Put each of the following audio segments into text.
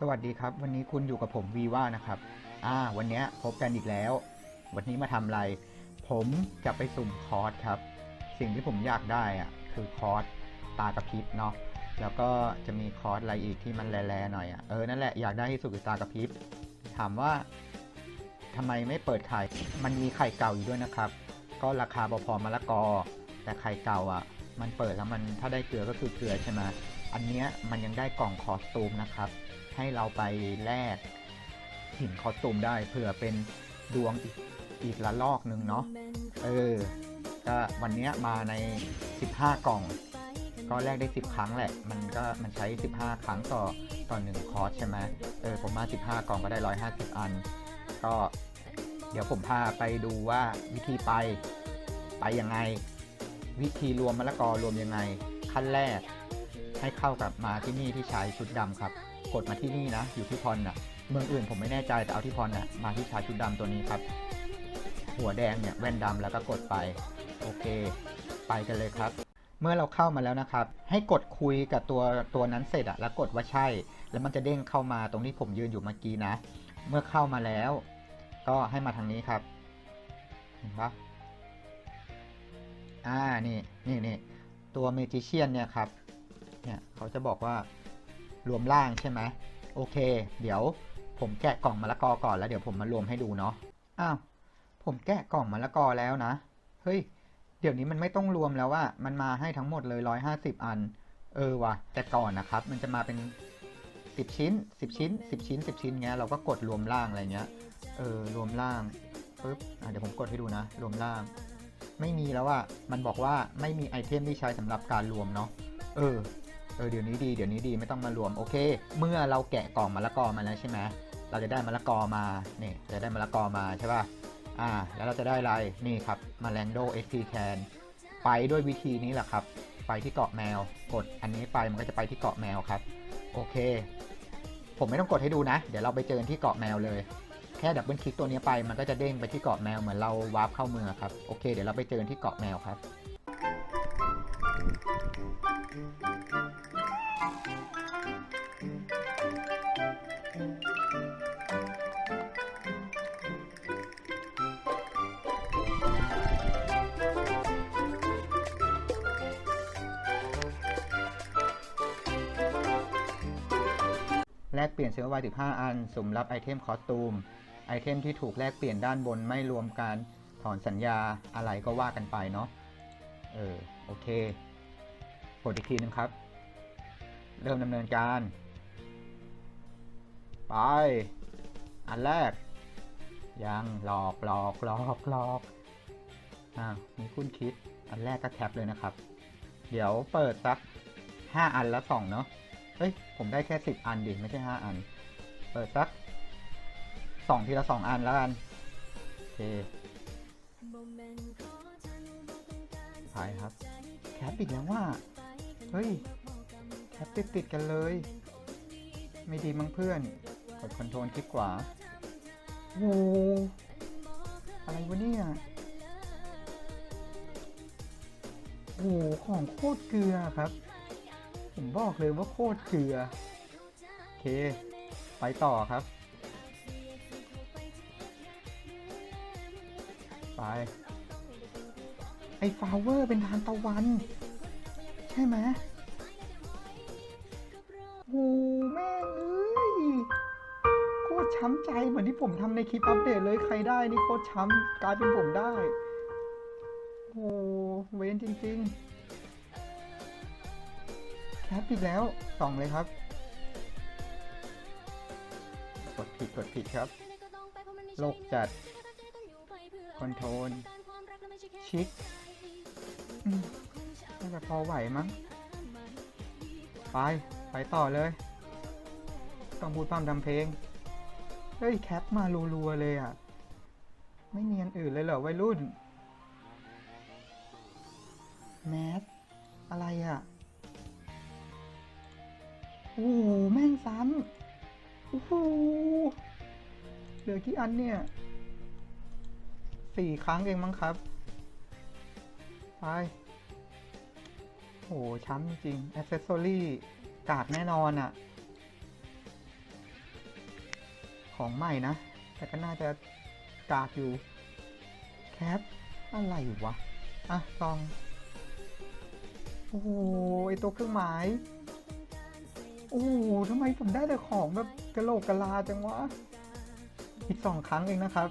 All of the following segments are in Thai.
สวัสดีครับ วันนี้คุณอยู่กับผมวีว่านะครับ อ่า วันนี้พบกันอีกแล้ว วันนี้มาทำอะไร ผมจะไปสุ่มคอร์สครับ สิ่งที่ผมอยากได้อะคือคอร์สตากระพริบเนาะ แล้วก็จะมีคอร์สอะไรอีกที่มันแร่ๆหน่อยอะ่ะเออ นั่นแหละ อยากได้ที่สุดคือตากระพริบ ถามว่าทำไมไม่เปิดขาย มันมีไข่เก่าอยู่ด้วยนะครับ ก็ราคาพอๆมะละกอ แต่ไข่เก่าอะมันเปิดแล้วมันถ้าได้เกลือก็คือเกลือใช่ไหมอันเนี้ยมันยังได้กล่องคอสตูมนะครับ ให้เราไปแลกหินคอสตูมได้เผื่อเป็นดวงอีกอีกละลอกหนึ่งเนาะเออก็วันนี้มาใน 15 กล่อง ก็แลกได้ 10 ครั้งแหละ มันก็มันใช้ 15 ครั้งต่อต่อหนึ่งคอร์สใช่ไหมเออผมมา 15 กล่องก็ได้ 150 อัน ก็เดี๋ยวผมพาไปดูว่าวิธีไปไปยังไง วิธีรวมมะละกอรวมยังไง ขั้นแรกให้เข้ากับมาที่นี่ที่ชายชุดดำครับ กดมาที่นี่นะ อยู่ที่พรน่ะเมืองอื่นผมไม่แน่ใจแต่เอาที่พรน่ะมาที่ชายชุดดำตัวนี้ครับ หัวแดงเนี่ยแว่นดำแล้วก็กดไปโอเค ไปกันเลยครับ เมื่อเราเข้ามาแล้วนะครับ ให้กดคุยกับตัวตัวนั้นเสร็จอะแล้วกดว่าใช่ แล้วมันจะเด้งเข้ามาตรงที่ผมยืนอยู่เมื่อกี้นะ เมื่อเข้ามาแล้ว ก็ให้มาทางนี้ครับเห็นปะอ่านี่นี่นี่ตัวเมจิเชียนเนี่ยครับเนี่ยเขาจะบอกว่า รวมล่างใช่ไหมโอเค เดี๋ยวผมแกะกล่องมะละกอก่อนแล้วเดี๋ยวผมมารวมให้ดูเนาะอ้าวผมแกะกล่องมะละกอแล้วนะเฮ้ยเดี๋ยวนี้มันไม่ต้องรวมแล้วว่ามันมาให้ทั้งหมดเลย 150 อัน เออว่ะแต่ก่อนนะครับ มันจะมาเป็น 10 ชิ้น 10 ชิ้น 10 ชิ้น 10 ชิ้นเงี้ยเราก็กดรวมล่างอะไรเงี้ยเออรวมล่างปุ๊บเดี๋ยวผมกดให้ดูนะ รวมล่าง ไม่มีแล้วอะมันบอกว่าไม่มีไอเทมที่ใช้สำหรับการรวมเนาะเออ เออเดี๋ยวนี้ดีเดี๋ยวนี้ดีไม่ต้องมารวมโอเค เมื่อเราแกะกล่องมะละกอมาแล้วใช่ไหมเราจะได้มะละกอมาเนี่ยจะได้มะละกอมาใช่ป่ะอ่า แล้วเราจะได้อะไรนี่ครับมาแรงโด XP Can ไปด้วยวิธีนี้แหละครับ ไปที่เกาะแมว กดอันนี้ไปมันก็จะไปที่เกาะแมวครับ โอเค ผมไม่ต้องกดให้ดูนะ เดี๋ยวเราไปเจอที่เกาะแมวเลย แค่ดับเบิลคลิกตัวนี้ไปมันก็จะเด้งไปที่เกาะแมวเหมือนเราวาร์ปเข้าเมืองครับ โอเค เดี๋ยวเราไปเจอที่เกาะแมวครับ แลกเปลี่ยนเชื้อไว15 อัน สุ่มรับไอเทมคอสตูม ไอเทมที่ถูกแลกเปลี่ยนด้านบนไม่รวมการถอนสัญญาอะไรก็ว่ากันไปเนาะ เออ โอเค กดอีกทีนึงครับ เริ่มดำเนินการ ไป อันแรก ยังหลอกหลอกหลอกหลอกอ้ามีคุณคิด อันแรกก็แคปเลยนะครับ เดี๋ยวเปิดสัก 5 อันล้วส่องเนาะ เฮ้ย ผมได้แค่สิบอันดิ ไม่ใช่ห้าอัน เปิดสักสองทีละสองอันแล้วกัน โอเคไปครับ แคปอีกแล้วว่า เฮ้ย แคปติดติดกันเลย ไม่ดีมั้งเพื่อน กดคอนโทรลคลิกขวาโอ้อะไรวะเนี่ยโอ้ของโคตรเกลือครับ ผมบอกเลยว่าโคตรเกลือ โอเค ไปต่อครับ ไป ไอ้ฟลาวเวอร์เป็นทานตะวัน ใช่ไหมโอ้แม่เอ้ยโคตรช้ำใจเหมือนที่ผมทำในคลิปอัปเดตเลยใครได้นี่โคตรช้ำกลายเป็นผมได้ โอ้เวนจริง ๆ แคปอีกแล้วสองเลยครับ กดผิดกดผิดครับ โลกจัด คอนโทรล ชิคน่าจะพอไหวมั้ง ไป ไปต่อเลย ต้องพูดความทำเพลง เฮ้ย แคปมารัวๆเลยอะ ไม่มีอันอื่นเลยเหรอวัยรุ่น แมส โอ้โหแม่งซ้ำโอ้โหเหลือกี่อันเนี่ยสี่ครั้งเองมั้งครับ ไปโอ้โหช้ำจริงอ c เซสซอรี่กากแน่นอนอะ่ะ ของใหม่นะ แต่ก็น่าจะกากอยู่ แคป อะไรวะ อะซอง โอ้โห ไอตัวเครื่องหมาย อ้โหทำไมผมได้แต่ของแบบกระโหลกกะลาจังวะ อีกสองครั้งเองนะครับ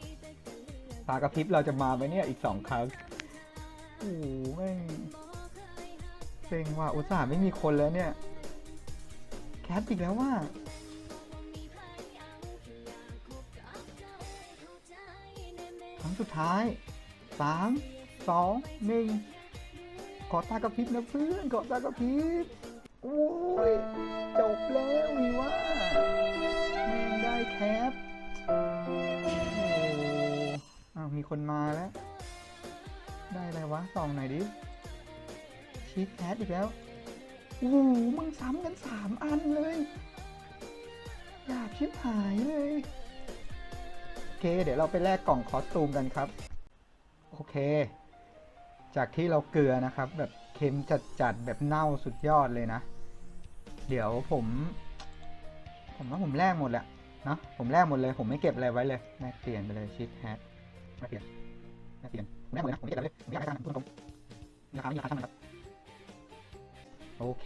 ตากระพริบเราจะมาไหมเนี่ยอีกสองครั้ง โอ้โหแม่งเซ็งว่ะอุตส่าห์ไม่มีคนแล้วเนี่ย แคปอีกแล้วว่าครั้งสุดท้ายสามสองหนึ่งกอตากระพริบนะเพื่อนกอตากระพริบ อ้ยจบแล้ววีว่าแม่งได้แคปโอ้อ้าวมีคนมาแล้ว ได้อะไรวะส่องหน่อยดิชีคแคทอีกแล้วโอ้โหมึงซ้ำกันสามอันเลยอยากชิบหายเลยโอเค เดี๋ยวเราไปแลกกล่องคอสตูมกันครับ โอเค จากที่เราเกลือนะครับ แบบเค็มจัดๆแบบเน่าสุดยอดเลยนะ เดี๋ยวผม ผมว่าผมแลกหมดแหละเนาะผมแลกหมดเลย ผมไม่เก็บอะไรไว้เลยแลกเปลี่ยนไปเลยชิคแฮทแลกเปลี่ยนแลกเปลี่ยนผมแลกหมดเลยนะผมไม่เก็บอะไรเลยผมไม่อยากได้ตังค์พูดตรงๆราคาไม่ราคาช่างมันครับโอเค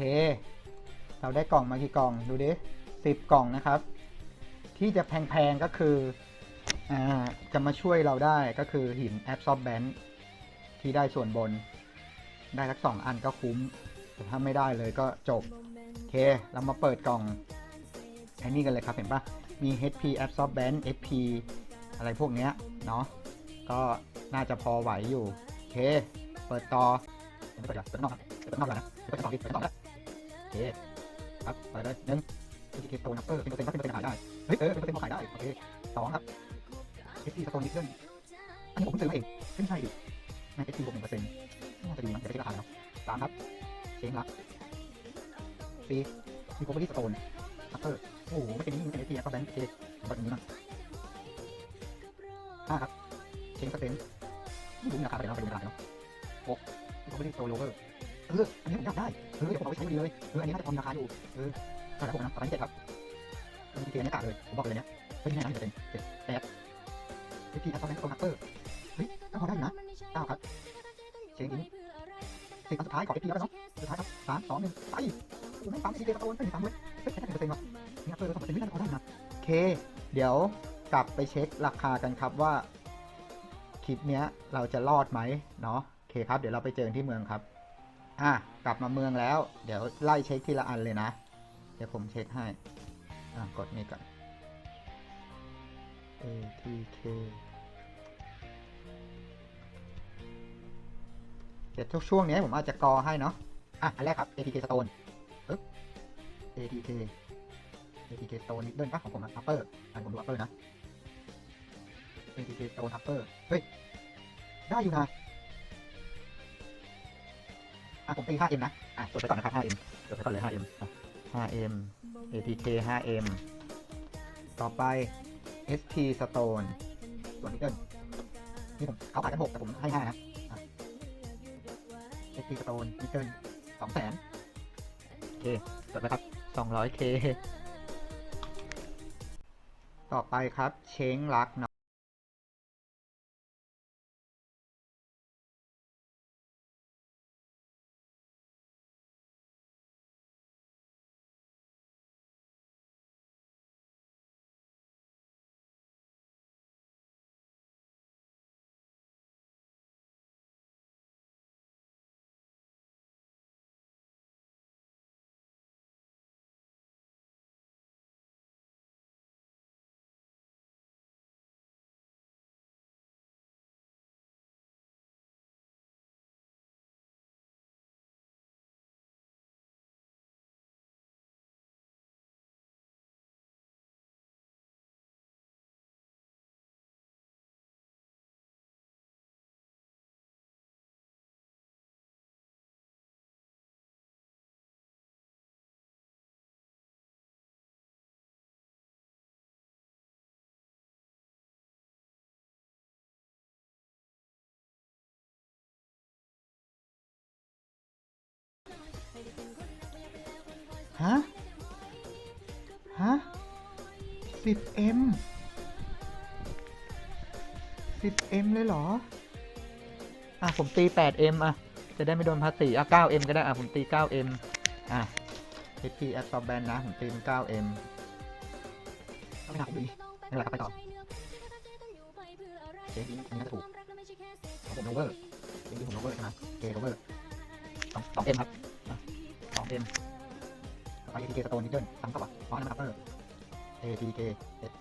เราได้กล่องมากี่กล่องดูดิสิบกล่องนะครับ ที่จะแพงๆก็คืออ่าจะมาช่วยเราได้ก็คือหิน absorbent ที่ได้ส่วนบน ได้สักสองอันก็คุ้มแต่ถ้าไม่ได้เลยก็จบ เค เรามาเปิดกล่องไอ้นี่กันเลยครับ เห็นปะมี HP absorbent FP อะไรพวกเนี้ย เนาะ ก็น่าจะพอไหวอยู่ โอเค เปิดต่อเปิดเหรอเปิดนอกครับเปิดนอกก่อนนะเปิดข้างนอกดิเปิดข้างนอกนะโอเค ครับเปิดเลยหนึ่ง PTK Stone ครับเออเป็นเปอร์เซ็นต์ครับเป็นเปอร์เซ็นต์ขายได้ เฮ้ย เออ เป็นเปอร์เซ็นต์ขายได้ โอเคสองครับ FP Stone Nickel อันนี้ผมซื้อมาเองไม่ใช่ดิไม่ FP บวกหนึ่งเปอร์เซ็นต์น่าจะดีมั้งจะได้ราคาแล้วสามครับ เชงลั ซีมีโคเวอรี่สโตนอัปเปอร์โอ้โหไม่เป็นนี่ไม่เป็น FP ก็แบงค์เคแบบนี้มั้งห้าครับเชงสเตนไม่รู้ราคาเท่าไหร่เนาะไปดูราคาเนาะหกมีโคเวอรี่สโตนโลเวอร์เอออันนี้ผมอยากได้เออเดี๋ยวผมเอาไปใช้ดีเลยเอออันนี้น่าจะพอมีราคาอยู่เออเท่าไหร่ผมนะประมาณนี้เจ็ดครับเป็นทีเไม่กาดเลยผมบอกเลยเนี่ยเฮ้ยนี่ไงนะเจ็ดเจ็ดแปด FP อัปเปอร์แบงค์สโตนอัปเปอร์เฮ้ยก็พอได้อยู่นะเก้าครับเชงอินสิบอันสุดท้ายขอ FP แล้วกันเนาะสุดท้ายครับสามสองหนึ่งไป ไม่ปั๊ม FP สโตนไม่ปั๊มเลยเฮ้ยแค่หนึ่งเปอร์เซ็นต์วะนี่อัปเปอร์สองเปอร์เซ็นต์ไม่น่าจะพอได้นะโอเค เดี๋ยวกลับไปเช็คราคากันครับว่า คลิปเนี้ยเราจะรอดไหมเนาะโอเคครับ เดี๋ยวเราไปเจอที่เมืองครับ อะกลับมาเมืองแล้ว เดี๋ยวไล่เช็คทีละอันเลยนะ เดี๋ยวผมเช็คให้ อะกดนี่ก่อน ATK เดี๋ยวช่วงนี้ผมอาจจะกอให้เนาะ อะ อันแรกครับ ATK Stone ATK ATK Stone นิดเดิลปะของผมนะ Upper อันผมดู Upper นะ ATK Stone Upper เฮ้ย ได้อยู่นะ อะ ผมตี 5M นะ อะจดไปก่อนนะครับ 5M จดไปก่อนเลย 5M 5M ATK 5M ต่อไป SP Stone ส่วนนิดเดิลนี่ผมเขาขายกัน 6 แต่ผมให้ 5 นะ SP Stone นิดเดิลสองแสนโอเคจดไปครับ 200K ต่อไปครับ เช้งรักเนาะ ฮะ ฮะ 10M 10M เอ็มเลยเหรอ อะ ผมตี 8M อะ จะได้ไม่โดนภาษีอะ 9M ก็ได้ อะ ผมตี 9M อะ HP a s s o r b a n นะ ผมตีเป็น 9M ไม่หนักดีไม่เป็นไรครับไปต่อเจ๊นี่น่าจะถูกผมโนเวอร์จริงๆผมโนเวอร์ใช่ไหมเกโนเวอร์ สองสองเอ็มครับสองเอ็มต่อไป ATK สโตนนิดเดิลซ้ำเข้าป่ะอ๋อนั่นมันอัปเปอร์ ATK S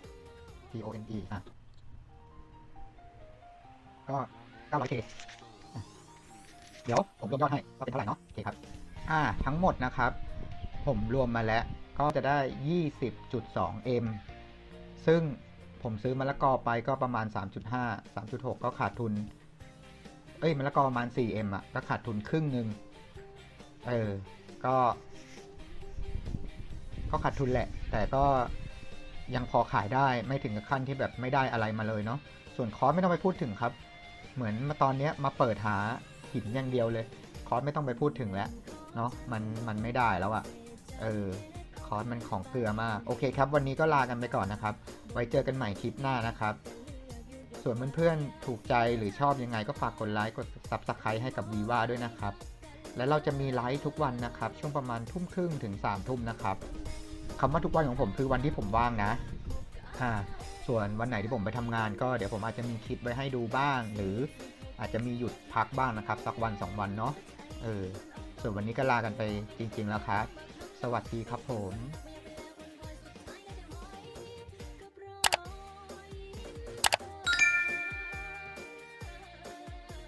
T O N E อะก็ 900K อะเดี๋ยวผมรวมยอดให้ว่าเป็นเท่าไหร่เนาะโอเคครับ อ่า ทั้งหมดนะครับ ผมรวมมาแล้วก็จะได้ 20.2M ซึ่งผมซื้อมะละกอไปก็ประมาณ 3.5 3.6 ก็ขาดทุน เอ้ยมะละกอประมาณ 4M อะ ก็ขาดทุนครึ่งหนึ่ง เออ ก็ ก็ขาดทุนแหละ แต่ก็ยังพอขายได้ไม่ถึงกับขั้นที่แบบไม่ได้อะไรมาเลยเนาะ ส่วนคอร์สไม่ต้องไปพูดถึงครับ เหมือนมาตอนเนี้ยมาเปิดหาหินอย่างเดียวเลย คอร์สไม่ต้องไปพูดถึงแล้วเนาะ มัน มันไม่ได้แล้วอะเออ คอร์สมันของเกลือมาก โอเคครับ วันนี้ก็ลากันไปก่อนนะครับ ไว้เจอกันใหม่คลิปหน้านะครับส่วนเพื่อนๆ ถูกใจหรือชอบยังไงก็ฝากกดไลค์ กด subscribe ให้กับวีว่าด้วยนะครับ และเราจะมีไลฟ์ทุกวันนะครับ ช่วงประมาณทุ่มครึ่งถึง3ามทุ่มนะครับคำว่าทุกวันของผมคือวันที่ผมว่างนะอ่าส่วนวันไหนที่ผมไปทำงานก็เดี๋ยวผมอาจจะมีคลิปไว้ให้ดูบ้าง หรืออาจจะมีหยุดพักบ้างนะครับ สักวัน 2 วันเนาะเออส่วนวันนี้ก็ลากันไปจริง ๆ แล้วครับ สวัสดีครับผม